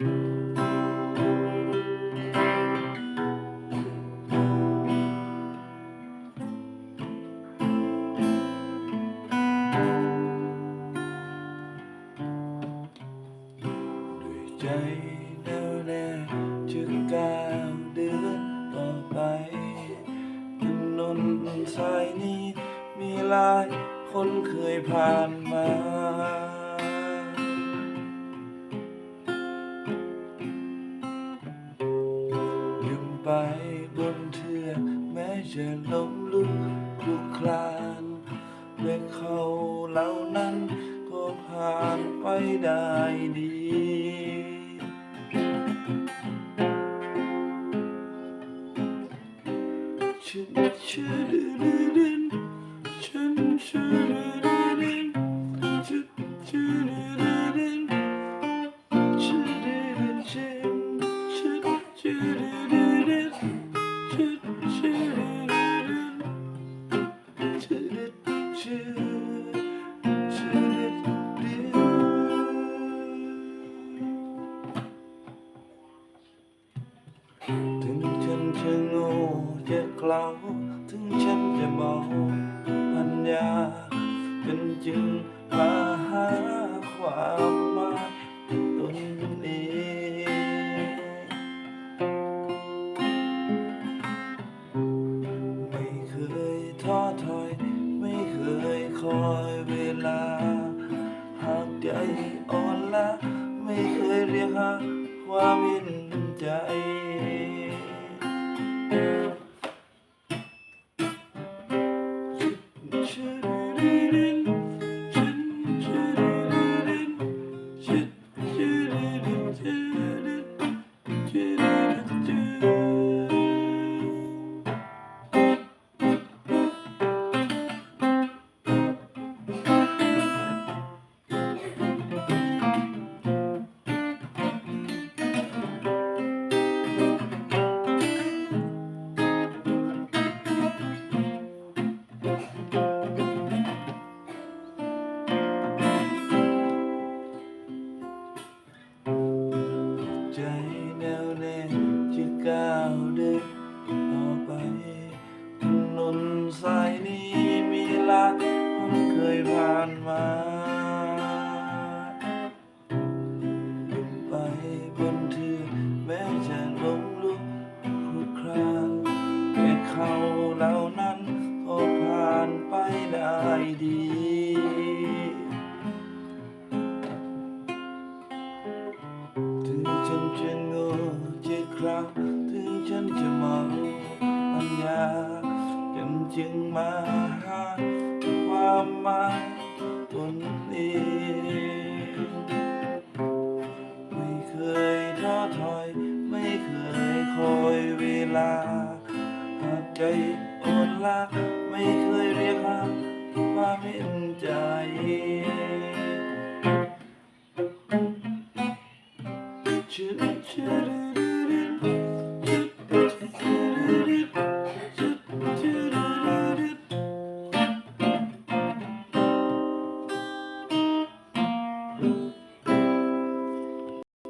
ด้วยใจแน่วแน่จึงก้าวเดินต่อไปถนนสายนี้มีหลายคนเคยผ่านมา ไปบนเทือกแม้จะล้มลุกคลุกคลานและเขาเหล่านั้นก็ผ่านไปได้ดีฉันชื่อดื้อดื้อดื้อ ถึงฉันจะโง่จะเกลาถึงฉันจะเมาปัญญาฉันจึงมาหาความหมายตนเองไม่เคยท้อถอย ไม่เคยคอยเวลา หากใจอ่อนล้าไม่เคยเรียกหาความเห็นใจ ใเขาเหล่านั้นก็ผ่านไปได้ดี ถึงฉันจะโง่จะครั้งถึงฉันจะเมาปัญญาฉันจึงมาหาความหมายตนเองไม่เคยท้อถอย ไม่เคยคอยเวลา ใจโอนละไม่เคยเรียกหาความเห็นใจชื่อชื่อ